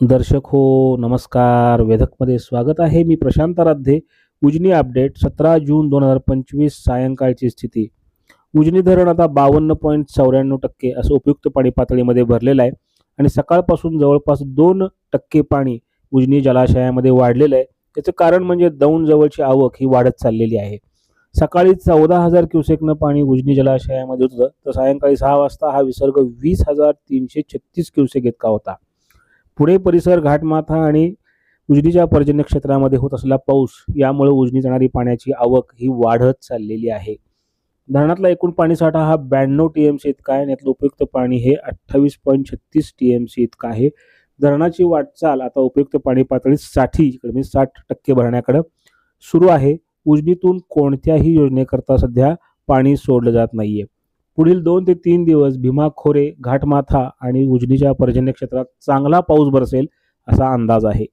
दर्शक हो नमस्कार. वेधकमध्ये स्वागत आहे. मी प्रशांत राध्ये उजनी अपडेट सतरा जून दोन हजार पंचवीस सायंकाळची स्थिती. उजनी धरण आता बावन्न पॉईंट चौऱ्याण्णव टक्के असं उपयुक्त पाणी पातळीमध्ये भरलेलं आहे. आणि सकाळपासून जवळपास दोन टक्के पाणी उजनी जलाशयामध्ये वाढलेलं आहे. त्याचं कारण म्हणजे दौंड जवळची आवक ही वाढत चाललेली आहे. सकाळी चौदा हजार क्युसेकनं पाणी उजनी जलाशयामध्ये होतं. तर सायंकाळी सहा वाजता हा विसर्ग वीस हजार तीनशे छत्तीस क्युसेक इतका होता. पुणे परिसर घाटमाथा आणि उजनीच्या पर्जन्य क्षेत्रामध्ये होत असलेला पाऊस यामुळे उजनी जाणारी पाण्याची आवक ही वाढत चाललेली आहे. धरणातला एकूण पाणीसाठा हा ब्याण्णव टी एम सी इतका आहे आणि यातलं उपयुक्त पाणी हे अठ्ठावीस पॉईंट छत्तीस टी एम सी इतकं आहे. धरणाची वाटचाल आता उपयुक्त पाणी पातळी साठी म्हणजे साठ टक्के भरण्याकडे सुरू आहे. उजनीतून कोणत्याही योजनेकरता सध्या पाणी सोडलं जात नाहीये. पुढील दोन ते तीन दिवस भीमा खोरे घाटमाथा आणि उजनीच्या पर्जन्य क्षेत्रात चांगला पाऊस बरसेल असा अंदाज आहे.